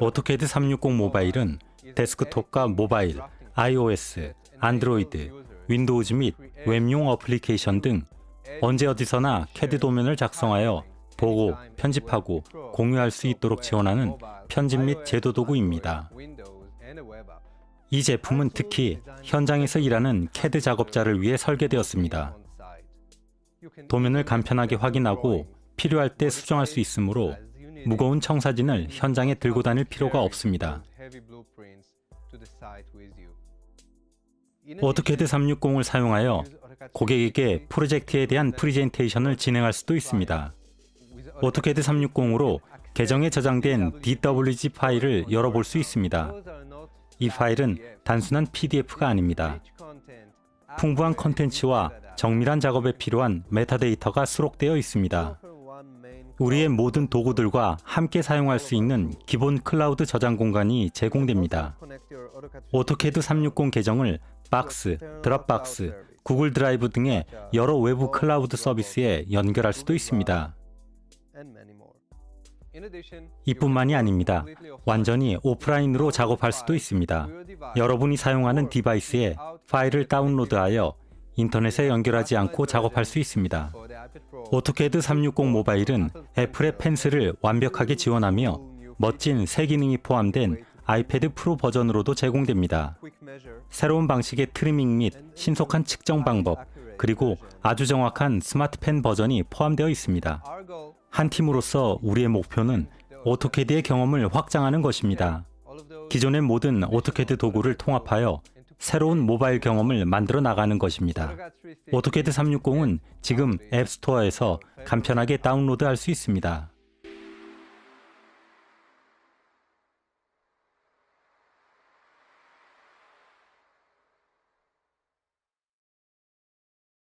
오토캐드 360 모바일은 데스크톱과 모바일, iOS, 안드로이드, 윈도우즈 및 웹용 어플리케이션 등 언제 어디서나 캐드 도면을 작성하여 보고, 편집하고, 공유할 수 있도록 지원하는 편집 및 제도 도구입니다. 이 제품은 특히 현장에서 일하는 캐드 작업자를 위해 설계되었습니다. 도면을 간편하게 확인하고 필요할 때 수정할 수 있으므로 무거운 청사진을 현장에 들고 다닐 필요가 없습니다. 오토캐드 360을 사용하여 고객에게 프로젝트에 대한 프리젠테이션을 진행할 수도 있습니다. 오토캐드 360으로 계정에 저장된 DWG 파일을 열어볼 수 있습니다. 이 파일은 단순한 PDF가 아닙니다. 풍부한 컨텐츠와 정밀한 작업에 필요한 메타데이터가 수록되어 있습니다. 우리의 모든 도구들과 함께 사용할 수 있는 기본 클라우드 저장 공간이 제공됩니다. 오토캐드 360 계정을 박스, 드랍박스, 구글 드라이브 등의 여러 외부 클라우드 서비스에 연결할 수도 있습니다. 이뿐만이 아닙니다. 완전히 오프라인으로 작업할 수도 있습니다. 여러분이 사용하는 디바이스에 파일을 다운로드하여 인터넷에 연결하지 않고 작업할 수 있습니다. 오토캐드 360 모바일은 애플의 펜슬을 완벽하게 지원하며 멋진 새 기능이 포함된 아이패드 프로 버전으로도 제공됩니다. 새로운 방식의 트리밍 및 신속한 측정 방법, 그리고 아주 정확한 스마트 펜 버전이 포함되어 있습니다. 한 팀으로서 우리의 목표는 오토캐드의 경험을 확장하는 것입니다. 기존의 모든 오토캐드 도구를 통합하여 새로운 모바일 경험을 만들어 나가는 것입니다. 오토캐드 360은 지금 앱스토어에서 간편하게 다운로드할 수 있습니다.